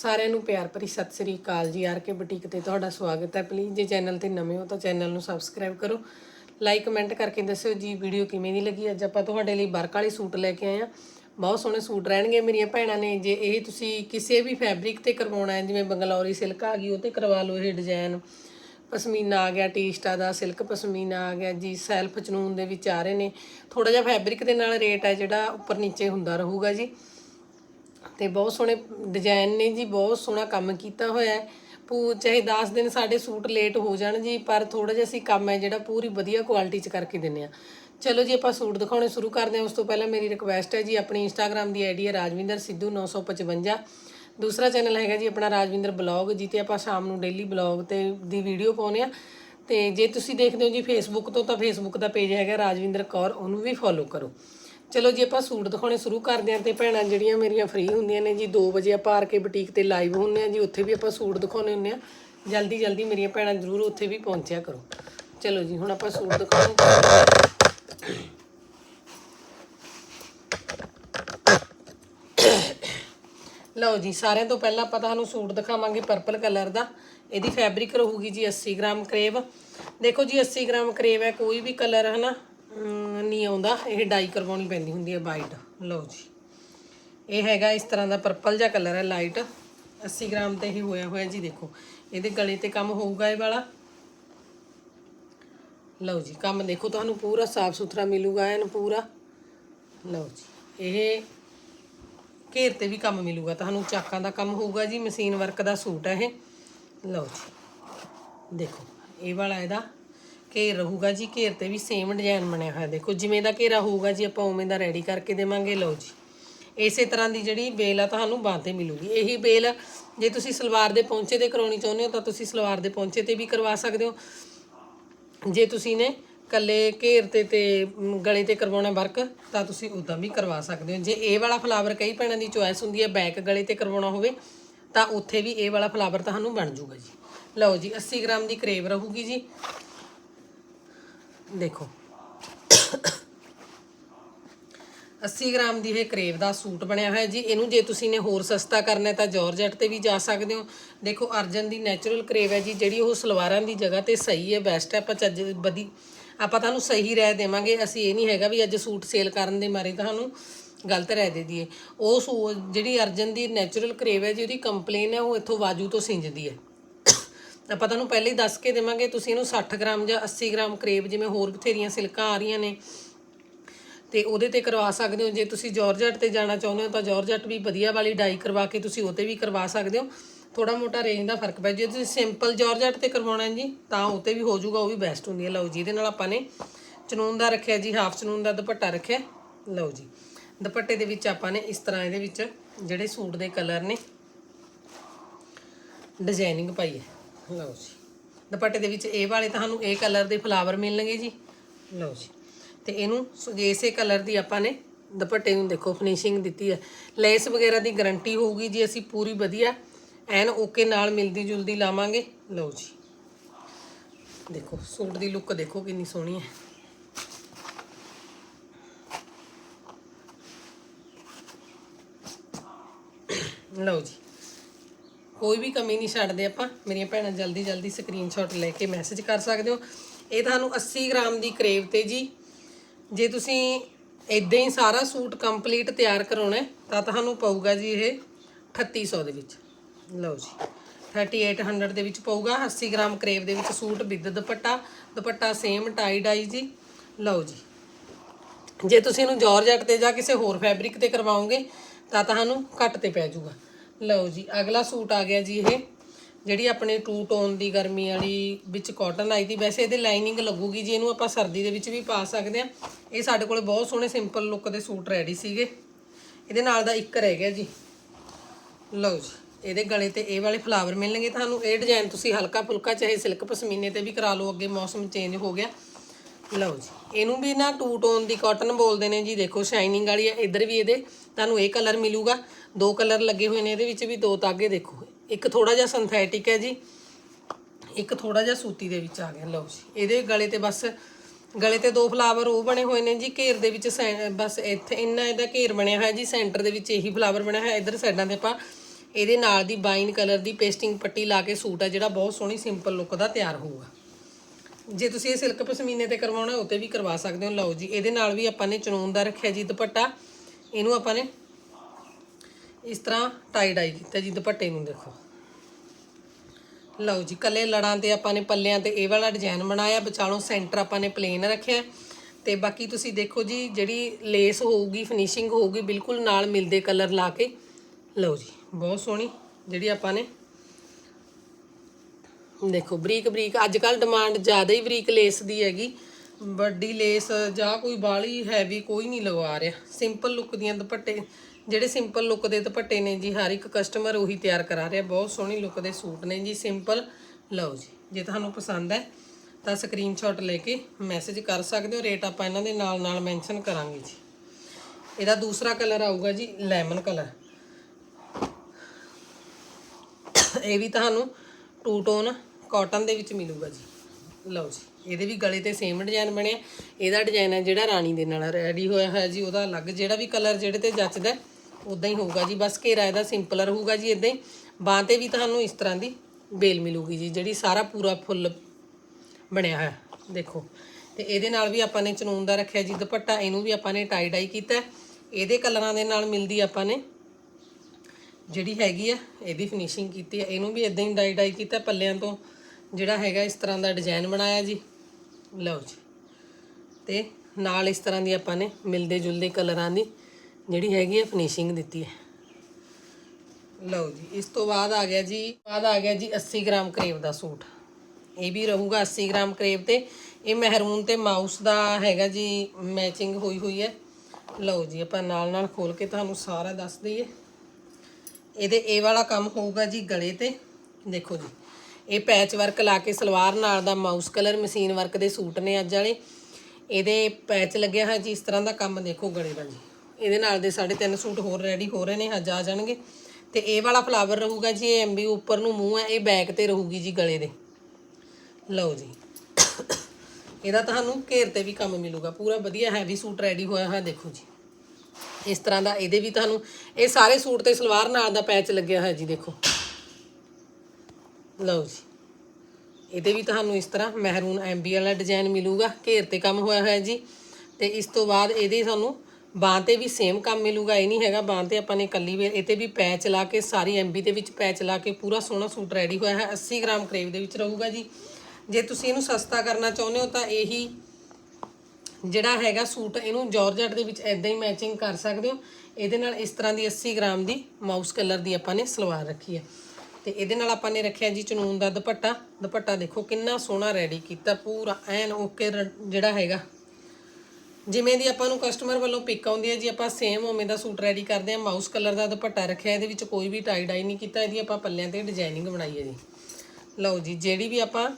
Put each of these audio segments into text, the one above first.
ਸਾਰਿਆਂ ਨੂੰ ਪਿਆਰ ਭਰੀ ਸਤਿ ਸ੍ਰੀ ਅਕਾਲ ਜੀ, ਆਰ ਕੇ ਬੁਟੀਕ ਤੇ ਤੁਹਾਡਾ ਸਵਾਗਤ ਹੈ। ਪਲੀਜ਼ ਜੇ ਚੈਨਲ ਤੇ ਨਵੇਂ ਹੋ ਤਾਂ ਚੈਨਲ ਨੂੰ ਸਬਸਕ੍ਰਾਈਬ ਕਰੋ। ਲਾਈਕ ਕਮੈਂਟ ਕਰਕੇ ਦੱਸਿਓ ਜੀ ਵੀਡੀਓ ਕਿਵੇਂ ਦੀ ਲੱਗੀ। ਅੱਜ ਆਪਾਂ ਤੁਹਾਡੇ ਲਈ ਵਰਕ ਵਾਲੇ ਸੂਟ ਲੈ ਕੇ ਆਏ ਆ ਬਹੁਤ ਸੋਹਣੇ ਸੂਟ ਰਹਿਣਗੇ ਮੇਰੀਆਂ ਭੈਣਾਂ ਨੇ। ਜੇ ਇਹ ਤੁਸੀਂ ਕਿਸੇ ਵੀ ਫੈਬਰਿਕ ਤੇ ਕਰਵਾਉਣਾ ਹੈ, ਜਿਵੇਂ ਬੰਗਲੌਰੀ ਸਿਲਕ ਆ ਗਈ, ਉਹ ਤੇ ਕਰਵਾ ਲਓ ਇਹ ਡਿਜ਼ਾਈਨ ਪਸ਼ਮੀਨਾ ਆ ਗਿਆ, ਟੀਸਟਾ ਦਾ ਸਿਲਕ ਪਸ਼ਮੀਨਾ ਆ ਗਿਆ ਜੀ। ਸੈਲਫ ਚਨੂਨ ਦੇ ਵਿੱਚ ਆ ਰਹੇ ਨੇ। ਥੋੜਾ ਜਿਹਾ ਫੈਬਰਿਕ ਦੇ ਨਾਲ ਰੇਟ ਹੈ ਜਿਹੜਾ ਉੱਪਰ ਨੀਚੇ ਹੁੰਦਾ ਰਹੂਗਾ ਜੀ। ਤੇ ਬਹੁਤ ਸੋਹਣੇ ਡਿਜ਼ਾਈਨ ਨੇ ਜੀ, ਬਹੁਤ ਸੋਹਣਾ ਕੰਮ ਕੀਤਾ ਹੋਇਆ ਹੈ। ਪੂ ਚਾਹੇ 10 ਦਿਨ ਸਾਡੇ ਸੂਟ ਲੇਟ ਹੋ ਜਾਣ ਜੀ, ਪਰ ਥੋੜਾ ਜਿਹਾ ਅਸੀਂ ਕੰਮ ਹੈ ਜਿਹੜਾ ਪੂਰੀ ਵਧੀਆ ਕੁਆਲਿਟੀ ਚ ਕਰਕੇ ਦਿੰਨੇ ਆ ਚਲੋ ਜੀ, ਆਪਾਂ ਸੂਟ ਦਿਖਾਉਣੇ ਸ਼ੁਰੂ ਕਰਦੇ ਹਾਂ। ਉਸ ਤੋਂ ਪਹਿਲਾਂ ਮੇਰੀ ਰਿਕੁਐਸਟ ਹੈ ਜੀ, ਆਪਣੀ ਇੰਸਟਾਗ੍ਰam ਦੀ ਆਈਡੀ ਹੈ ਰਾਜਵਿੰਦਰ ਸਿੱਧੂ 955 ਦੂਸਰਾ ਚੈਨਲ ਹੈਗਾ ਜੀ ਆਪਣਾ ਰਾਜਵਿੰਦਰ ਬਲੌਗ ਜਿੱਤੇ ਆਪਾਂ ਸ਼ਾਮ ਨੂੰ ਡੇਲੀ ਬਲੌਗ ਤੇ ਦੀ ਵੀਡੀਓ ਪਾਉਂਦੇ ਆ ਤੇ ਜੇ ਤੁਸੀਂ ਦੇਖਦੇ ਹੋ ਜੀ ਫੇਸਬੁੱਕ ਤੋਂ, ਤਾਂ ਫੇਸਬੁੱਕ ਦਾ ਪੇਜ ਹੈਗਾ ਰਾਜਵਿੰਦਰ ਕੌਰ, ਉਹਨੂੰ ਵੀ ਫੋਲੋ ਕਰੋ। ਚਲੋ ਜੀ, ਆਪਾਂ ਸੂਟ ਦਿਖਾਉਣੇ ਸ਼ੁਰੂ ਕਰਦੇ ਹਾਂ ਤੇ ਭੈਣਾਂ ਜਿਹੜੀਆਂ ਮੇਰੀਆਂ ਫ੍ਰੀ ਹੁੰਦੀਆਂ ਨੇ ਜੀ 2 ਵਜੇ ਆਪਾਂ ਆਰ ਕੇ ਬੁਟੀਕ ਤੇ ਲਾਈਵ ਹੁੰਨੇ ਆ ਜੀ, ਉੱਥੇ ਵੀ ਆਪਾਂ ਸੂਟ ਦਿਖਾਉਣੇ ਹੁੰਨੇ ਆ ਜਲਦੀ ਜਲਦੀ ਮੇਰੀਆਂ ਭੈਣਾਂ ਜ਼ਰੂਰ ਉੱਥੇ ਵੀ ਪਹੁੰਚਿਆ ਕਰੋ। ਚਲੋ ਜੀ, ਹੁਣ ਆਪਾਂ ਸੂਟ ਦਿਖਾਉਣੇ ਲਓ ਜੀ, ਸਾਰਿਆਂ ਤੋਂ ਪਹਿਲਾਂ ਆਪਾਂ ਤੁਹਾਨੂੰ ਸੂਟ ਦਿਖਾਵਾਂਗੇ ਪਰਪਲ ਕਲਰ ਦਾ। ਇਹਦੀ ਫੈਬਰਿਕ ਰਹੂਗੀ ਜੀ 80 ਗ੍ਰਾਮ ਕਰੇਵ। ਦੇਖੋ ਜੀ 80 ਗ੍ਰਾਮ ਕਰੇਵ ਹੈ, ਕੋਈ ਵੀ ਕਲਰ ਹੈ ਨਾ ਨਹੀਂ ਆਉਂਦਾ, ਇਹ ਡਾਈ ਕਰਵਾਉਣੀ ਪੈਂਦੀ ਹੁੰਦੀ ਹੈ ਵਾਈਟ ਲਓ ਜੀ। ਇਹ ਹੈਗਾ ਇਸ ਤਰ੍ਹਾਂ ਦਾ ਪਰਪਲ ਜਿਹਾ ਕਲਰ ਹੈ ਲਾਈਟ 80 ਗ੍ਰਾਮ ਤੇ ਹੀ ਹੋਇਆ ਹੋਇਆ ਜੀ, ਦੇਖੋ। ਇਹਦੇ ਗਲੇ ਤੇ ਕੰਮ ਹੋਊਗਾ ਇਹ ਵਾਲਾ। ਲਓ ਜੀ, ਕੰਮ ਦੇਖੋ, ਤੁਹਾਨੂੰ ਪੂਰਾ ਸਾਫ਼ ਸੁਥਰਾ ਮਿਲੂਗਾ, ਇਹਨੂੰ ਪੂਰਾ। ਲਓ ਜੀ, ਇਹ ਘੇਰ ਤੇ ਵੀ ਕੰਮ ਮਿਲੂਗਾ, ਤੁਹਾਨੂੰ ਚਾਕਾਂ ਦਾ ਕੰਮ ਹੋਊਗਾ ਜੀ, ਮਸ਼ੀਨ ਵਰਕ ਦਾ ਸੂਟ ਹੈ ਇਹ। ਲਓ ਜੀ, ਦੇਖੋ, ਇਹ ਵਾਲਾ ਇਹਦਾ ਘੇਰ ਰਹੂਗਾ ਜੀ, ਘੇਰ ਤੇ ਵੀ ਸੇਮ ਡਿਜ਼ਾਈਨ ਬਣਿਆ ਹੋਇਆ ਦੇਖੋ, ਜਿਵੇਂ ਦਾ ਘੇਰਾ ਹੋਊਗਾ ਜੀ, ਆਪਾਂ ਉਵੇਂ ਦਾ ਰੈਡੀ ਕਰਕੇ ਦੇਵਾਂਗੇ, ਲਓ ਜੀ। ਇਸੇ ਤਰ੍ਹਾਂ ਦੀ ਜਿਹੜੀ ਬੇਲ ਆ ਤੁਹਾਨੂੰ ਬਾਂਹ ਤੇ ਮਿਲੂਗੀ। ਇਹੀ ਬੇਲ ਜੇ ਤੁਸੀਂ ਸਲਵਾਰ ਦੇ ਪੌਂਚੇ ਤੇ ਕਰਾਉਣੀ ਚਾਹੁੰਦੇ ਹੋ, ਤਾਂ ਤੁਸੀਂ ਸਲਵਾਰ ਦੇ ਪੌਂਚੇ ਤੇ ਵੀ ਕਰਵਾ ਸਕਦੇ ਹੋ। ਜੇ ਤੁਸੀਂ ਨੇ ਕੱਲੇ ਘੇਰ ਤੇ ਤੇ ਗਲੇ ਤੇ ਕਰਵਾਉਣਾ ਵਰਕ, ਤਾਂ ਤੁਸੀਂ ਉਦਾਂ ਵੀ ਕਰਵਾ ਸਕਦੇ ਹੋ। ਜੇ ਇਹ ਵਾਲਾ ਫਲਾਵਰ ਕਈ ਭੈਣਾਂ ਦੀ ਚੋਇਸ ਹੁੰਦੀ ਹੈ ਬੈਕ ਗਲੇ ਤੇ ਕਰਵਾਉਣਾ ਹੋਵੇ, ਤਾਂ ਉੱਥੇ ਵੀ ਇਹ ਵਾਲਾ ਫਲਾਵਰ ਤੁਹਾਨੂੰ ਬਣ ਜਾਊਗਾ ਜੀ। ਲਓ ਜੀ 80 ਗ੍ਰਾਮ ਦੀ ਕਰੇਵ ਰਹੂਗੀ ਜੀ। ਦੇਖੋ। 80 ਗ੍ਰਾਮ ਦੀ ਇਹ ਕਰੇਵ ਦਾ ਸੂਟ ਬਣਿਆ ਹੋਇਆ ਜੀ। ਇਹਨੂੰ ਜੇ ਤੁਸੀਂ ਨੇ ਹੋਰ ਸਸਤਾ ਕਰਨਾ ਹੈ ਤਾਂ ਜਾਰਜਟ ਤੇ ਵੀ ਜਾ ਸਕਦੇ ਹੋ। ਦੇਖੋ, ਅਰਜਨ ਦੀ ਨੈਚੁਰਲ ਕਰੇਵ ਹੈ ਜੀ, ਜਿਹੜੀ ਉਹ ਸਲਵਾਰਾਂ ਦੀ ਜਗ੍ਹਾ ਤੇ ਸਹੀ ਹੈ ਬੈਸਟ ਹੈ। ਆਪਾਂ ਚੱਜ ਵਧੀ ਆਪਾਂ ਤੁਹਾਨੂੰ ਸਹੀ ਰਹਿ ਦੇਵਾਂਗੇ। ਅਸੀਂ ਇਹ ਨਹੀਂ ਹੈਗਾ ਵੀ ਅੱਜ ਸੂਟ ਸੇਲ ਕਰਨ ਦੇ ਮਾਰੇ ਤੁਹਾਨੂੰ ਗਲਤ ਰਹਿ ਦੇ ਦਈਏ। ਉਹ ਸੂ ਜਿਹੜੀ ਅਰਜਨ ਦੀ ਨੈਚੁਰਲ ਕਰੇਵ ਹੈ ਜੀ, ਉਹਦੀ ਕੰਪਲੇਨ ਹੈ, ਉਹ ਇੱਥੋਂ ਬਾਜੂ ਤੋਂ ਸਿੰਜਦੀ ਹੈ। ਆਪਾਂ ਤੁਹਾਨੂੰ ਪਹਿਲੇ ਹੀ ਦੱਸ ਕੇ ਦੇਵਾਂਗੇ, ਤੁਸੀਂ ਇਹਨੂੰ 60 ਗ੍ਰਾਮ ਜਾਂ 80 ਗ੍ਰਾਮ ਕਰੇਬ ਜਿਵੇਂ ਹੋਰ ਬਥੇਰੀਆਂ ਸਿਲਕਾਂ ਆ ਰਹੀਆਂ ਨੇ, ਤੇ ਉਹਦੇ ਤੇ ਕਰਵਾ ਸਕਦੇ ਹੋ। ਜੇ ਤੁਸੀਂ ਜਾਰਜਟ ਤੇ ਜਾਣਾ ਚਾਹੁੰਦੇ ਹੋ ਤਾਂ ਜਾਰਜਟ ਵੀ ਵਧੀਆ ਵਾਲੀ ਡਾਈ ਕਰਵਾ ਕੇ ਤੁਸੀਂ ਉਹ ਤੇ ਵੀ ਕਰਵਾ ਸਕਦੇ ਹੋ। ਥੋੜਾ ਮੋਟਾ ਰੇਂਜ ਦਾ ਫ਼ਰਕ ਪੈ ਜੇ। ਤੁਸੀਂ ਸਿੰਪਲ ਜਾਰਜਟ ਤੇ ਕਰਵਾਉਣਾ ਜੀ, ਤਾਂ ਉਹ ਤੇ ਵੀ ਹੋ ਜਾਊਗਾ, ਉਹ ਵੀ ਬੈਸਟ ਹੁੰਦੀ ਹੈ। ਲਓ ਜੀ, ਇਹਦੇ ਨਾਲ ਆਪਾਂ ਨੇ ਚਨੂਨ ਦਾ ਰੱਖਿਆ ਜੀ ਹਾਫ ਚਨੂਨ ਦਾ ਦੁਪੱਟਾ ਰੱਖਿਆ। ਲਓ ਜੀ, ਦੁਪੱਟੇ ਦੇ ਵਿੱਚ ਆਪਾਂ ਨੇ ਇਸ ਤਰ੍ਹਾਂ ਇਹਦੇ ਵਿੱਚ ਜਿਹੜੇ ਸੂਟ ਦੇ ਕਲਰ ਨੇ ਡਿਜ਼ਾਈਨਿੰਗ ਪਾਈ ਹੈ। ਲਓ ਜੀ। ਦੁਪੱਟੇ ਦੇ ਵਿੱਚ ਇਹ ਵਾਲੇ ਤੁਹਾਨੂੰ ਇਹ ਕਲਰ ਦੇ ਫਲਾਵਰ ਮਿਲਣਗੇ ਜੀ। ਲਓ ਜੀ। ਤੇ ਇਹਨੂੰ ਇਸੇ ਕਲਰ ਦੀ ਆਪਾਂ ਨੇ ਦੁਪੱਟੇ ਨੂੰ ਦੇਖੋ ਫਿਨਿਸ਼ਿੰਗ ਦਿੱਤੀ ਹੈ ਲੈਸ ਵਗੈਰਾ ਦੀ ਗਾਰੰਟੀ ਹੋਊਗੀ ਜੀ ਅਸੀਂ ਪੂਰੀ ਵਧੀਆ। ਐਨ ਓਕੇ ਨਾਲ ਮਿਲਦੀ ਜੁਲਦੀ ਲਾਵਾਂਗੇ। ਲਓ ਜੀ। ਦੇਖੋ, ਸੂਟ ਦੀ ਲੁੱਕ ਦੇਖੋ ਕਿੰਨੀ ਸੋਹਣੀ ਹੈ। ਲਓ ਜੀ। ਕੋਈ ਵੀ ਕਮੀ ਨਹੀਂ ਛੱਡਦੇ ਆਪਾਂ। ਮੇਰੀਆਂ ਭੈਣਾਂ ਜਲਦੀ ਜਲਦੀ ਸਕਰੀਨਸ਼ਾਟ ਲੈ ਕੇ ਮੈਸੇਜ ਕਰ ਸਕਦੇ ਹੋ। ਇਹ ਤੁਹਾਨੂੰ 80 ਗ੍ਰਾਮ ਦੀ ਕਰੇਵ ਤੇ ਜੀ। ਜੇ ਤੁਸੀਂ ਇਦਾਂ ਹੀ ਸਾਰਾ ਸੂਟ ਕੰਪਲੀਟ ਤਿਆਰ ਕਰਾਉਣਾ ਤਾਂ ਤੁਹਾਨੂੰ ਪਊਗਾ ਜੀ ਇਹ 3800 ਦੇ ਵਿੱਚ। ਲਓ ਜੀ 3800 ਦੇ ਵਿੱਚ ਪਊਗਾ। 80 ਗ੍ਰਾਮ ਕਰੇਵ ਦੇ ਵਿੱਚ suit with dupatta. Dupatta same tie dye ਜੀ। ਲਓ ਜੀ, ਜੇ ਤੁਸੀਂ ਇਹਨੂੰ ਜਾਰਜਟ ਤੇ ਜਾਂ ਕਿਸੇ ਹੋਰ ਫੈਬਰਿਕ ਤੇ ਕਰਵਾਓਗੇ, ਤਾਂ ਤੁਹਾਨੂੰ ਘੱਟ ਤੇ ਪੈ ਜਾਊਗਾ। ਲਓ ਜੀ, ਅਗਲਾ ਸੂਟ ਆ ਗਿਆ ਜੀ ਇਹ, ਜਿਹੜੀ ਆਪਣੇ ਟੂ ਟੋਨ ਦੀ ਗਰਮੀ ਵਾਲੀ ਵਿੱਚ ਕਾਟਨ ਆਈ ਦੀ ਵੈਸੇ ਇਹਦੇ ਲਾਈਨਿੰਗ ਲੱਗੂਗੀ ਜੀ, ਇਹਨੂੰ ਆਪਾਂ ਸਰਦੀ ਦੇ ਵਿੱਚ ਵੀ ਪਾ ਸਕਦੇ ਆ ਇਹ ਸਾਡੇ ਕੋਲੇ ਬਹੁਤ ਸੋਹਣੇ ਸਿੰਪਲ ਲੁੱਕ ਦੇ ਸੂਟ ਰੈਡੀ ਸੀਗੇ। ਇਹਦੇ ਨਾਲ ਦਾ ਇੱਕ ਰਹਿ ਗਿਆ ਜੀ। ਲਓ ਜੀ, ਇਹਦੇ ਗਲੇ ਤੇ ਇਹ ਵਾਲੇ ਫਲਾਵਰ ਮਿਲਣਗੇ ਤੁਹਾਨੂੰ। ਇਹ ਡਿਜ਼ਾਈਨ ਤੁਸੀਂ ਹਲਕਾ ਫੁਲਕਾ ਚਾਹੇ ਸਿਲਕ ਪਸ਼ਮੀਨੇ ਤੇ ਵੀ ਕਰਾ ਲਓ, ਅੱਗੇ ਮੌਸਮ ਚੇਂਜ ਹੋ ਗਿਆ। ਲਓ ਜੀ, ਇਹਨੂੰ ਵੀ ਨਾ ਟੂ ਟੋਨ ਦੀ ਕਾਟਨ ਬੋਲਦੇ ਨੇ ਜੀ, ਦੇਖੋ ਸ਼ਾਈਨਿੰਗ ਵਾਲੀ ਹੈ ਇੱਧਰ ਵੀ ਇਹਦੇ, ਤੁਹਾਨੂੰ ਇਹ ਕਲਰ ਮਿਲੂਗਾ, ਦੋ ਕਲਰ ਲੱਗੇ ਹੋਏ ਨੇ ਇਹਦੇ ਵਿੱਚ ਵੀ, ਦੋ ਤਾਗੇ ਦੇਖੋ, ਇੱਕ ਥੋੜਾ ਜਿਹਾ ਸਿੰਥੈਟਿਕ ਹੈ ਜੀ, ਇੱਕ ਥੋੜਾ ਜਿਹਾ ਸੂਤੀ ਦੇ ਵਿੱਚ ਆ ਗਿਆ, ਲਓ ਜੀ, ਇਹਦੇ ਗਲੇ ਤੇ ਬਸ, ਗਲੇ ਤੇ ਦੋ ਫਲਾਵਰ ਉਹ ਬਣੇ ਹੋਏ ਨੇ ਜੀ, ਘੇਰ ਦੇ ਵਿੱਚ ਸੈ- ਬਸ ਇੱਥੇ ਇੰਨਾ ਇਹਦਾ ਘੇਰ ਬਣਿਆ ਹੋਇਆ ਜੀ ਸੈਂਟਰ ਦੇ ਵਿੱਚ ਇਹੀ ਫਲਾਵਰ ਬਣਿਆ ਹੋਇਆ, ਇਧਰ ਸਾਈਡਾਂ ਤੇ ਆਪਾਂ ਇਹਦੇ ਨਾਲ ਦੀ ਬਾਈਨ ਕਲਰ ਦੀ ਪੇਸਟਿੰਗ ਪੱਟੀ ਲਾ ਕੇ ਸੂਟ ਆ, ਜਿਹੜਾ ਬਹੁਤ ਸੋਹਣੀ ਸਿੰਪਲ ਲੁੱਕ ਦਾ ਤਿਆਰ ਹੋਊਗਾ। ਜੇ ਤੁਸੀਂ ਇਹ ਸਿਲਕ ਪਸ਼ਮੀਨੇ ਤੇ ਕਰਵਾਉਣਾ, ਉਹ ਤੇ ਵੀ ਕਰਵਾ ਸਕਦੇ ਹੋ। ਲਓ ਜੀ, ਇਹਦੇ ਨਾਲ ਵੀ ਆਪਾਂ ਨੇ ਚਨੂਨ ਦਾ ਰੱਖਿਆ ਜੀ ਦੁਪੱਟਾ। ਇਹਨੂੰ ਆਪਾਂ ਨੇ ਇਸ ਤਰ੍ਹਾਂ ਟਾਈ ਡਾਈ ਕੀਤਾ ਜੀ ਦੁਪੱਟੇ ਨੂੰ, ਦੇਖੋ। ਲਓ ਜੀ, ਕੱਲੇ ਲੜਾਂ ਤੇ ਆਪਾਂ ਨੇ ਪੱਲਿਆਂ ਤੇ ਇਹ ਵਾਲਾ ਡਿਜ਼ਾਈਨ ਬਣਾਇਆ, ਵਿਚਾਲੋਂ ਸੈਂਟਰ ਆਪਾਂ ਨੇ ਪਲੇਨ ਰੱਖਿਆ। ਤੇ ਬਾਕੀ ਤੁਸੀਂ ਦੇਖੋ ਜੀ, ਜਿਹੜੀ ਲੇਸ ਹੋਊਗੀ ਫਿਨਿਸ਼ਿੰਗ ਹੋਊਗੀ, ਬਿਲਕੁਲ ਨਾਲ ਮਿਲਦੇ ਕਲਰ ਲਾ ਕੇ। ਲਓ ਜੀ, ਬਹੁਤ ਸੋਹਣੀ ਜਿਹੜੀ ਆਪਾਂ ਨੇ ਦੇਖੋ, ਬਰੀਕ ਬਰੀਕ ਅੱਜ ਕੱਲ ਡਿਮਾਂਡ ਜ਼ਿਆਦਾ ਹੀ ਬਰੀਕ ਲੇਸ ਦੀ ਹੈਗੀ। ਵੱਡੀ ਲੇਸ ਜਾਂ ਕੋਈ ਬਾਲੀ ਹੈਵੀ ਕੋਈ ਨਹੀਂ ਲਗਵਾ ਰਿਹਾ। ਸਿੰਪਲ ਲੁੱਕ ਦੀਆਂ ਦੁਪੱਟੇ, ਜਿਹੜੇ ਸਿੰਪਲ ਲੁੱਕ ਦੇ ਦੁਪੱਟੇ ਨੇ ਜੀ, ਹਰ ਇੱਕ ਕਸਟਮਰ ਉਹੀ ਤਿਆਰ ਕਰਾ ਰਿਹਾ। ਬਹੁਤ ਸੋਹਣੀ ਲੁੱਕ ਦੇ ਸੂਟ ਨੇ ਜੀ ਸਿੰਪਲ ਲਓ ਜੀ, ਜੇ ਤੁਹਾਨੂੰ ਪਸੰਦ ਹੈ, ਤਾਂ ਸਕਰੀਨਸ਼ਾਟ ਲੈ ਕੇ ਮੈਸੇਜ ਕਰ ਸਕਦੇ ਹੋ। ਰੇਟ ਆਪਾਂ ਇਹਨਾਂ ਦੇ ਨਾਲ ਨਾਲ ਮੈਂਸ਼ਨ ਕਰਾਂਗੇ ਜੀ। ਇਹਦਾ ਦੂਸਰਾ ਕਲਰ ਆਊਗਾ ਜੀ ਲੈਮਨ ਕਲਰ ਇਹ ਵੀ ਤੁਹਾਨੂੰ ਟੂ ਟੋਨ ਕਾਟਨ ਦੇ ਵਿੱਚ ਮਿਲੂਗਾ ਜੀ। ਲਓ ਜੀ, ਇਹਦੇ ਵੀ ਗਲੇ ਤੇ ਸੇਮ ਡਿਜ਼ਾਈਨ ਬਣਿਆ ਇਹਦਾ ਡਿਜ਼ਾਈਨ ਹੈ ਜਿਹੜਾ ਰਾਣੀ ਦੇ ਨਾਲ ਰੈਡੀ ਹੋਇਆ ਹੋਇਆ ਜੀ, ਉਹਦਾ ਅਲੱਗ ਜਿਹੜਾ ਵੀ ਕਲਰ ਜਿਹੜੇ ਤੇ ਜੱਚਦਾ ਉਦਾਂ ਹੀ ਹੋਊਗਾ ਜੀ। ਬਸ ਘੇਰਾ ਇਹਦਾ ਸਿੰਪਲਰ ਰਹੂਗਾ ਜੀ ਇਦਾਂ ਹੀ। ਬਾਂਹ ਤੇ ਵੀ ਤੁਹਾਨੂੰ ਇਸ ਤਰ੍ਹਾਂ ਦੀ ਬੇਲ ਮਿਲੂਗੀ ਜੀ, ਜਿਹੜੀ ਸਾਰਾ ਪੂਰਾ ਫੁੱਲ ਬਣਿਆ ਹੋਇਆ। ਦੇਖੋ, ਤੇ ਇਹਦੇ ਨਾਲ ਵੀ ਆਪਾਂ ਨੇ ਚਨੂਨ ਦਾ ਰੱਖਿਆ ਜੀ ਦੁਪੱਟਾ, ਇਹਨੂੰ ਵੀ ਆਪਾਂ ਨੇ ਟਾਈ ਡਾਈ ਕੀਤਾ। ਇਹਦੇ ਕਲਰਾਂ ਦੇ ਨਾਲ ਮਿਲਦੀ ਆਪਾਂ ਨੇ ਜਿਹੜੀ ਹੈਗੀ ਆ, ਇਹਦੀ ਫਿਨਿਸ਼ਿੰਗ ਕੀਤੀ ਹੈ ਇਹਨੂੰ ਵੀ ਇਦਾਂ ਹੀ ਡਾਈ ਡਾਈ ਕੀਤਾ ਪੱਲਿਆਂ ਤੋਂ। ਜਿਹੜਾ ਹੈਗਾ ਇਸ ਤਰ੍ਹਾਂ ਦਾ ਡਿਜ਼ਾਈਨ ਬਣਾਇਆ ਜੀ। ਲਓ ਜੀ। ਤੇ ਨਾਲ ਇਸ ਤਰ੍ਹਾਂ ਦੀ ਆਪਾਂ ਨੇ ਮਿਲਦੇ ਜੁਲਦੇ ਕਲਰਾਂ ਦੀ ਜਿਹੜੀ ਹੈਗੀ ਆ ਫਿਨਿਸ਼ਿੰਗ ਦਿੱਤੀ ਹੈ। ਲਓ ਜੀ, ਇਸ ਤੋਂ ਬਾਅਦ ਆ ਗਿਆ ਜੀ, ਬਾਅਦ ਆ ਗਿਆ ਜੀ 80 ਗ੍ਰਾਮ ਕਰੇਬ ਦਾ ਸੂਟ। ਇਹ ਵੀ ਰਹੂਗਾ 80 ਗ੍ਰਾਮ ਕਰੇਬ ਤੇ। ਇਹ ਮਹਿਰੂਨ ਤੇ ਮਾਊਸ ਦਾ ਹੈਗਾ ਜੀ ਮੈਚਿੰਗ ਹੋਈ ਹੋਈ ਹੈ। ਲਓ ਜੀ, ਆਪਾਂ ਨਾਲ ਨਾਲ ਖੋਲ ਕੇ ਤੁਹਾਨੂੰ ਸਾਰਾ ਦੱਸ ਦਈਏ। ਇਹਦੇ ਇਹ ਵਾਲਾ ਕੰਮ ਹੋਊਗਾ ਜੀ ਗਲੇ ਤੇ। ਦੇਖੋ ਜੀ। ਇਹ ਪੈਚ ਵਰਕ ਲਾ ਕੇ ਸਲਵਾਰ ਨਾਲ ਦਾ ਮਾਊਸ ਕਲਰ ਮਸ਼ੀਨ ਵਰਕ ਦੇ ਸੂਟ ਨੇ ਅੱਜ ਵਾਲੇ। ਇਹਦੇ ਪੈਚ ਲੱਗਿਆ ਹੈ ਜੀ, ਇਸ ਤਰ੍ਹਾਂ ਦਾ ਕੰਮ ਦੇਖੋ ਗਲੇ ਦਾ ਜੀ। ਇਹਦੇ ਨਾਲ ਦੇ ਸਾਢੇ ਤਿੰਨ ਸੂਟ ਹੋਰ ਰੈਡੀ ਹੋ ਰਹੇ ਨੇ, ਅੱਜ ਆ ਜਾਣਗੇ। ਤੇ ਇਹ ਵਾਲਾ ਫਲਾਵਰ ਰਹੂਗਾ ਜੀ, ਇਹ ਐਮਬੀ ਉੱਪਰ ਨੂੰ ਮੂੰਹ ਹੈ, ਇਹ ਬੈਕ ਤੇ ਰਹੂਗੀ ਜੀ ਗਲੇ ਦੇ। ਲਓ ਜੀ। ਇਹਦਾ ਤੁਹਾਨੂੰ ਘੇਰ ਤੇ ਵੀ ਕੰਮ ਮਿਲੂਗਾ। ਪੂਰਾ ਵਧੀਆ ਹੈਵੀ ਸੂਟ ਰੈਡੀ ਹੋਇਆ ਹੋਇਆ ਦੇਖੋ ਜੀ। ਇਸ ਤਰ੍ਹਾਂ ਦਾ ਇਹਦੇ ਵੀ ਤੁਹਾਨੂੰ, ਇਹ ਸਾਰੇ ਸੂਟ ਤੇ ਸਲਵਾਰ ਨਾਲ ਦਾ ਪੈਚ ਲੱਗਿਆ ਹੋਇਆ ਜੀ, ਦੇਖੋ। ਲਓ ਜੀ। ਇਹਦੇ ਵੀ ਤੁਹਾਨੂੰ ਇਸ ਤਰ੍ਹਾਂ ਮਹਿਰੂਨ ਐਮਬੀ ਵਾਲਾ ਡਿਜ਼ਾਈਨ ਮਿਲੂਗਾ। ਘੇਰ ਤੇ ਕੰਮ ਹੋਇਆ ਹੋਇਆ ਜੀ। ਤੇ ਇਸ ਤੋਂ ਬਾਅਦ ਇਹਦੇ ਤੁਹਾਨੂੰ ਬਾਂਹ ਤੇ ਵੀ ਸੇਮ ਕੰਮ ਮਿਲੂਗਾ। ਇਹ ਨਹੀਂ ਹੈਗਾ, ਬਾਂਹ ਤੇ ਆਪਾਂ ਨੇ ਕੱਲੀ ਵੇਰ ਇਹ ਤੇ ਵੀ ਪੈਚ ਲਾ ਕੇ ਸਾਰੀ ਐਮਬੀ ਦੇ ਵਿੱਚ ਪੈਚ ਲਾ ਕੇ ਪੂਰਾ ਸੋਹਣਾ ਸੂਟ ਰੈਡੀ ਹੋਇਆ ਹੈ। 80 ਗ੍ਰਾਮ ਕਰੇਵ ਦੇ ਵਿੱਚ ਰਹੂਗਾ ਜੀ। ਜੇ ਤੁਸੀਂ ਇਹਨੂੰ ਸਸਤਾ ਕਰਨਾ ਚਾਹੁੰਦੇ ਹੋ ਤਾਂ ਇਹੀ ਜਿਹੜਾ ਹੈਗਾ ਸੂਟ ਇਹਨੂੰ ਜਾਰਜਟ ਦੇ ਵਿੱਚ ਐਦਾਂ ਹੀ ਮੈਚਿੰਗ ਕਰ ਸਕਦੇ ਹੋ। ਇਹਦੇ ਨਾਲ ਇਸ ਤਰ੍ਹਾਂ ਦੀ 80 ਗ੍ਰਾਮ ਦੀ ਮਾਊਸ ਕਲਰ ਦੀ ਆਪਾਂ ਨੇ ਸਲਵਾਰ ਰੱਖੀ ਹੈ। ਤੇ ਇਹਦੇ ਨਾਲ ਆਪਾਂ ਨੇ ਰੱਖਿਆ ਜੀ ਚਨੂਨ ਦਾ ਦੁਪੱਟਾ। ਦੁਪੱਟਾ ਦੇਖੋ ਕਿੰਨਾ ਸੋਹਣਾ ਰੈਡੀ ਕੀਤਾ, ਪੂਰਾ ਐਨ ਓਕੇ ਜਿਹੜਾ ਹੈਗਾ। ਜਿਵੇਂ ਦੀ ਆਪਾਂ ਨੂੰ ਕਸਟਮਰ ਵੱਲੋਂ ਪਿਕ ਆਉਂਦੀ ਹੈ ਜੀ, ਆਪਾਂ ਸੇਮ ਉਵੇਂ ਦਾ ਸੂਟ ਰੈਡੀ ਕਰਦੇ ਹਾਂ। ਮਾਊਸ ਕਲਰ ਦਾ ਦੁਪੱਟਾ ਰੱਖਿਆ, ਇਹਦੇ ਵਿੱਚ ਕੋਈ ਵੀ ਟਾਈ ਡਾਈ ਨਹੀਂ ਕੀਤਾ, ਇਹਦੀ ਆਪਾਂ ਪੱਲਿਆਂ ਤੇ ਡਿਜ਼ਾਈਨਿੰਗ ਬਣਾਈ ਹੈ ਜੀ। ਲਓ ਜੀ, ਜਿਹੜੀ ਵੀ ਆਪਾਂ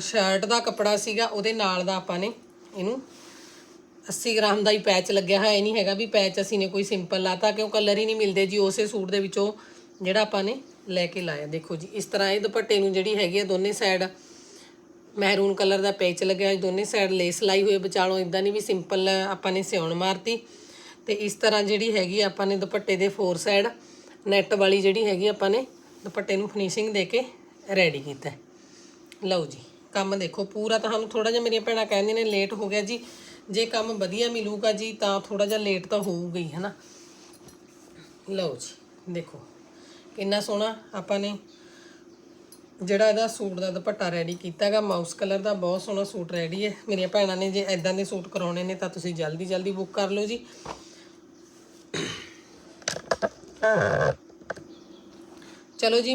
ਸ਼ਰਟ ਦਾ ਕੱਪੜਾ ਸੀਗਾ, ਉਹਦੇ ਨਾਲ ਦਾ ਆਪਾਂ ਨੇ ਇਹਨੂੰ 80 ਗ੍ਰਾਮ ਦਾ ਹੀ ਪੈਚ ਲੱਗਿਆ ਹੋਇਆ, ਇਹ ਨਹੀਂ ਹੈਗਾ ਵੀ ਪੈਚ ਅਸੀਂ ਨੇ ਕੋਈ ਸਿੰਪਲ ਲਾਤਾ, ਕਿਉਂ ਕਲਰ ਹੀ ਨਹੀਂ ਮਿਲਦੇ ਜੀ, ਉਸੇ ਸੂਟ ਦੇ ਵਿੱਚੋਂ ਜਿਹੜਾ ਆਪਾਂ ਨੇ ਲੈ ਕੇ ਲਾਇਆ। ਦੇਖੋ ਜੀ, ਇਸ ਤਰ੍ਹਾਂ ਇਹ ਦੁਪੱਟੇ ਨੂੰ ਜਿਹੜੀ ਹੈਗੀ ਆ ਦੋਨੇ ਸਾਈਡ ਮਹਿਰੂਨ ਕਲਰ ਦਾ ਪੈਚ ਲੱਗਿਆ ਹੋਇਆ, ਦੋਨੇ ਸਾਈਡ ਲੇਸ ਲਾਈ ਹੋਈ ਹੈ ਵਿਚਾਲੋਂ ਇਦਾਂ ਨਹੀਂ ਵੀ ਸਿੰਪਲ ਆਪਾਂ ਨੇ ਸਿਉਣ ਮਾਰਤੀ। ਤੇ ਇਸ ਤਰ੍ਹਾਂ ਜਿਹੜੀ ਹੈਗੀ ਆਪਾਂ ਨੇ ਦੁਪੱਟੇ ਦੇ ਫੋਰ ਸਾਈਡ ਨੈਟ ਵਾਲੀ ਜਿਹੜੀ ਹੈਗੀ ਆਪਾਂ ਨੇ ਦੁਪੱਟੇ ਨੂੰ ਫਿਨਿਸ਼ਿੰਗ ਦੇ ਕੇ ਰੈਡੀ ਕੀਤਾ। ਲਓ ਜੀ, ਕੰਮ ਦੇਖੋ, ਪੂਰਾ ਤੁਹਾਨੂੰ ਥੋੜਾ ਜਿਹਾ ਮੇਰੀਆਂ ਭੈਣਾਂ ਕਹਿੰਦੀਆਂ ਨੇ ਲੇਟ ਹੋ ਗਿਆ ਜੀ। ਜੇ ਕੰਮ ਵਧੀਆ ਮਿਲੂਗਾ ਜੀ, ਤਾਂ ਥੋੜਾ ਜਿਹਾ ਲੇਟ ਤਾਂ ਹੋਊਗਾ ਹੀ, ਹਨਾ? ਲਓ ਜੀ, ਦੇਖੋ ਕਿੰਨਾ ਸੋਹਣਾ ਆਪਾਂ ਨੇ ਜਿਹੜਾ ਇਹਦਾ ਸੂਟ ਦਾ ਦੁਪੱਟਾ ਰੈਡੀ ਕੀਤਾਗਾ ਮਾਊਸ ਕਲਰ ਦਾ ਬਹੁਤ ਸੋਹਣਾ ਸੂਟ ਰੈਡੀ ਹੈ। ਮੇਰੀਆਂ ਭੈਣਾਂ ਨੇ ਜੇ ਐਦਾਂ ਦੇ ਸੂਟ ਕਰਾਉਣੇ ਨੇ, ਤਾਂ ਤੁਸੀਂ ਜਲਦੀ ਜਲਦੀ ਬੁੱਕ ਕਰ ਲਓ ਜੀ। ਚਲੋ ਜੀ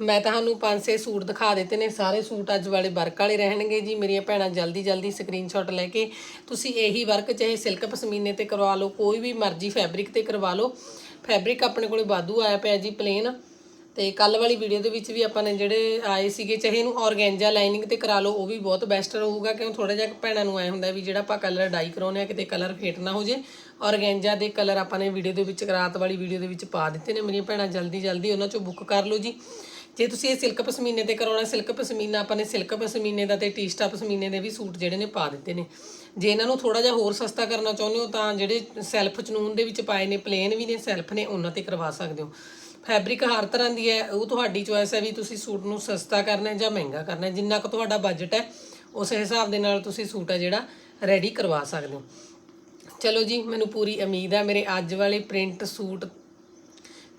ਮੈਂ ਤੁਹਾਨੂੰ ਪੰਜ ਛੇ ਸੂਟ ਦਿਖਾ ਦਿੱਤੇ ਨੇ, ਸਾਰੇ ਸੂਟ ਅੱਜ ਵਾਲੇ ਵਰਕ ਵਾਲੇ ਰਹਿਣਗੇ ਜੀ। ਮੇਰੀਆਂ ਭੈਣਾਂ ਜਲਦੀ ਜਲਦੀ ਸਕਰੀਨਸ਼ਾਟ ਲੈ ਕੇ ਤੁਸੀਂ ਇਹੀ ਵਰਕ, ਚਾਹੇ ਸਿਲਕ ਪਸ਼ਮੀਨੇ ਤੇ ਕਰਵਾ ਲਓ, ਕੋਈ ਵੀ ਮਰਜ਼ੀ ਫੈਬਰਿਕ ਤੇ ਕਰਵਾ ਲਓ। ਫੈਬਰਿਕ ਆਪਣੇ ਕੋਲੇ ਵਾਧੂ ਆਇਆ ਪਿਆ ਜੀ ਪਲੇਨ ਤੇ ਕੱਲ ਵਾਲੀ ਵੀਡੀਓ ਦੇ ਵਿੱਚ ਵੀ ਆਪਾਂ ਨੇ ਜਿਹੜੇ ਆਏ ਸੀਗੇ, ਚਾਹੇ ਇਹਨੂੰ ਔਰਗੈਂਜਾ ਲਾਈਨਿੰਗ ਤੇ ਕਰਾ ਲਓ, ਉਹ ਵੀ ਬਹੁਤ ਬੈਸਟ ਰਹੂਗਾ, ਕਿਉਂ ਥੋੜਾ ਜਿਹਾ ਭੈਣਾਂ ਨੂੰ ਆਏ ਹੁੰਦਾ ਵੀ ਜਿਹੜਾ ਆਪਾਂ ਕਲਰ ਡਾਈ ਕਰਾਉਨੇ ਆ ਕਿਤੇ ਕਲਰ ਫੇਟ ਨਾ ਹੋ ਜੇ। ਔਰਗੈਂਜਾ ਦੇ ਕਲਰ ਆਪਾਂ ਨੇ ਵੀਡੀਓ ਦੇ ਵਿੱਚ, ਰਾਤ ਵਾਲੀ ਵੀਡੀਓ ਦੇ ਵਿੱਚ ਪਾ ਦਿੱਤੇ ਨੇ। ਮੇਰੀਆਂ ਭੈਣਾਂ ਜਲਦੀ ਜਲਦੀ ਉਹਨਾਂ ਚੋਂ ਬੁੱਕ ਕਰ ਲਓ ਜੀ। ਜੇ ਤੁਸੀਂ ਇਹ ਸਿਲਕ ਪਸ਼ਮੀਨੇ ਤੇ ਕਰਾਉਣਾ ਸਿਲਕ ਪਸ਼ਮੀਨਾ, ਆਪਾਂ ਨੇ ਸਿਲਕ ਪਸ਼ਮੀਨੇ ਦਾ ਤੇ ਟੀਸਟਾ ਪਸ਼ਮੀਨੇ ਦੇ ਵੀ ਸੂਟ ਜਿਹੜੇ ਨੇ ਪਾ ਦਿੱਤੇ ਨੇ। ਜੇ ਇਹਨਾਂ ਨੂੰ ਥੋੜਾ ਜਿਹਾ ਹੋਰ ਸਸਤਾ ਕਰਨਾ ਚਾਹੁੰਦੇ ਹੋ ਤਾਂ ਜਿਹੜੇ ਸੈਲਫ ਚਨੂਨ ਦੇ ਵਿੱਚ ਪਾਏ ਨੇ, ਪਲੇਨ ਵੀ ਨੇ ਸੈਲਫ ਨੇ, ਉਹਨਾਂ ਤੇ ਕਰਵਾ ਸਕਦੇ ਹੋ। ਫੈਬਰਿਕ ਹਰ ਤਰ੍ਹਾਂ ਦੀ ਹੈ, ਉਹ ਤੁਹਾਡੀ ਚੋਇਸ ਹੈ ਵੀ ਤੁਸੀਂ ਸੂਟ ਨੂੰ ਸਸਤਾ ਕਰਨਾ ਹੈ ਜਾਂ ਮਹਿੰਗਾ ਕਰਨਾ ਹੈ। ਜਿੰਨਾ ਕੁ ਤੁਹਾਡਾ ਬਜਟ ਹੈ, ਉਸ ਹਿਸਾਬ ਦੇ ਨਾਲ ਤੁਸੀਂ ਸੂਟ ਹੈ ਜਿਹੜਾ ਰੈਡੀ ਕਰਵਾ ਸਕਦੇ ਹੋ। ਚਲੋ ਜੀ, ਮੈਨੂੰ ਪੂਰੀ ਉਮੀਦ ਹੈ, ਮੇਰੇ ਅੱਜ ਵਾਲੇ ਪ੍ਰਿੰਟ ਸੂਟ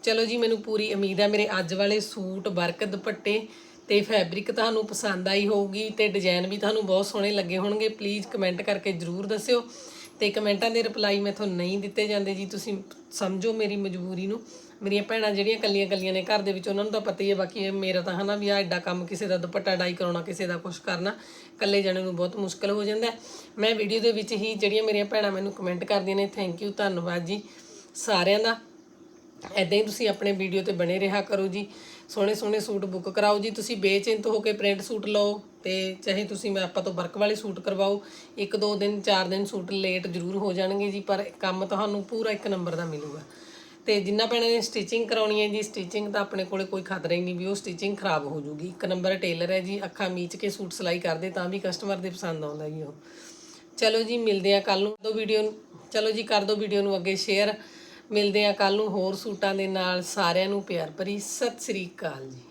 ਚਲੋ ਜੀ, ਮੈਨੂੰ ਪੂਰੀ ਉਮੀਦ ਹੈ ਮੇਰੇ ਅੱਜ ਵਾਲੇ ਸੂਟ, ਵਰਕ ਦੁਪੱਟੇ ਤੇ ਫੈਬਰਿਕ ਤੁਹਾਨੂੰ ਪਸੰਦ ਆਈ ਹੋਊਗੀ ਤੇ ਡਿਜ਼ਾਈਨ ਵੀ ਤੁਹਾਨੂੰ ਬਹੁਤ ਸੋਹਣੇ ਲੱਗੇ ਹੋਣਗੇ। ਪਲੀਜ਼ ਕਮੈਂਟ ਕਰਕੇ ਜਰੂਰ ਦੱਸਿਓ ਤੇ ਕਮੈਂਟਾਂ ਦੇ ਰਿਪਲਾਈ ਮੈਥੋਂ ਨਹੀਂ ਦਿੱਤੇ ਜਾਂਦੇ ਜੀ। ਤੁਸੀਂ ਸਮਝੋ ਮੇਰੀ ਮਜਬੂਰੀ ਨੂੰ। ਮੇਰੀਆਂ ਭੈਣਾਂ ਜਿਹੜੀਆਂ ਕੱਲੀਆਂ ਕੱਲੀਆਂ ਨੇ ਘਰ ਦੇ ਵਿੱਚ, ਉਹਨਾਂ ਨੂੰ ਤਾਂ ਪਤਾ ਹੀ ਹੈ, ਬਾਕੀ ਮੇਰਾ ਤਾਂ ਹਨਾ ਵੀ ਆ ਐਡਾ ਕੰਮ ਕਿਸੇ ਦਾ ਦੁਪੱਟਾ ਡਾਈ ਕਰਾਉਣਾ, ਕਿਸੇ ਦਾ ਕੁਝ ਕਰਨਾ, ਇਕੱਲੇ ਜਣੇ ਨੂੰ ਬਹੁਤ ਮੁਸ਼ਕਲ ਹੋ ਜਾਂਦਾ। ਮੈਂ ਵੀਡੀਓ ਦੇ ਵਿੱਚ ਹੀ ਜਿਹੜੀਆਂ ਮੇਰੀਆਂ ਭੈਣਾਂ ਮੈਨੂੰ ਕਮੈਂਟ ਕਰਦੀਆਂ ਨੇ ਥੈਂਕ ਯੂ ਧੰਨਵਾਦ ਜੀ ਸਾਰਿਆਂ ਦਾ। ਐਦਾਂ ਹੀ ਤੁਸੀਂ ਆਪਣੇ ਵੀਡੀਓ ਤੇ ਬਣੇ ਰਿਹਾ ਕਰੋ ਜੀ। ਸੋਹਣੇ ਸੋਹਣੇ ਸੂਟ ਬੁੱਕ ਕਰਾਓ ਜੀ। ਤੁਸੀਂ ਬੇਚਿੰਤ ਹੋ ਕੇ ਪ੍ਰਿੰਟ ਸੂਟ ਲਓ ਤੇ ਚਾਹੇ ਤੁਸੀਂ ਮੈਂ ਆਪਾਂ ਤੋਂ ਵਰਕ ਵਾਲੇ ਸੂਟ ਕਰਵਾਓ, ਇੱਕ ਦੋ ਦਿਨ, ਚਾਰ ਦਿਨ ਸੂਟ ਲੇਟ ਜ਼ਰੂਰ ਹੋ ਜਾਣਗੇ ਜੀ, ਪਰ ਕੰਮ ਤੁਹਾਨੂੰ ਪੂਰਾ ਇੱਕ ਨੰਬਰ ਦਾ ਮਿਲੂਗਾ। ਤੇ ਜਿੰਨਾ ਭੈਣਾਂ ਨੇ ਸਟਿਚਿੰਗ ਕਰਾਉਣੀ ਹੈ ਜੀ ਸਟਿਚਿੰਗ ਤਾਂ ਆਪਣੇ ਕੋਲੇ ਕੋਈ ਖਤਰਾ ਹੀ ਨਹੀਂ ਵੀ ਉਹ ਸਟਿਚਿੰਗ ਖਰਾਬ ਹੋ ਜੂਗੀ। ਇੱਕ ਨੰਬਰ ਟੇਲਰ ਹੈ ਜੀ, ਅੱਖਾਂ ਮੀਚ ਕੇ ਸੂਟ ਸਿਲਾਈ ਕਰਦੇ ਤਾਂ ਵੀ ਕਸਟਮਰ ਦੇ ਪਸੰਦ ਆਉਂਦਾ ਜੀ ਉਹ। ਚਲੋ ਜੀ, ਮਿਲਦੇ ਆ ਕੱਲ ਨੂੰ। ਦੋ ਵੀਡੀਓ ਨੂੰ ਚਲੋ ਜੀ, ਕਰ ਦਿਓ ਵੀਡੀਓ ਨੂੰ ਅੱਗੇ ਸ਼ੇਅਰ ਮਿਲਦੇ ਆ ਕੱਲ ਨੂੰ ਹੋਰ ਸੂਟਾਂ ਦੇ ਨਾਲ ਸਾਰਿਆਂ ਨੂੰ ਪਿਆਰ ਭਰੀ ਸਤਿ ਸ੍ਰੀ ਅਕਾਲ ਜੀ।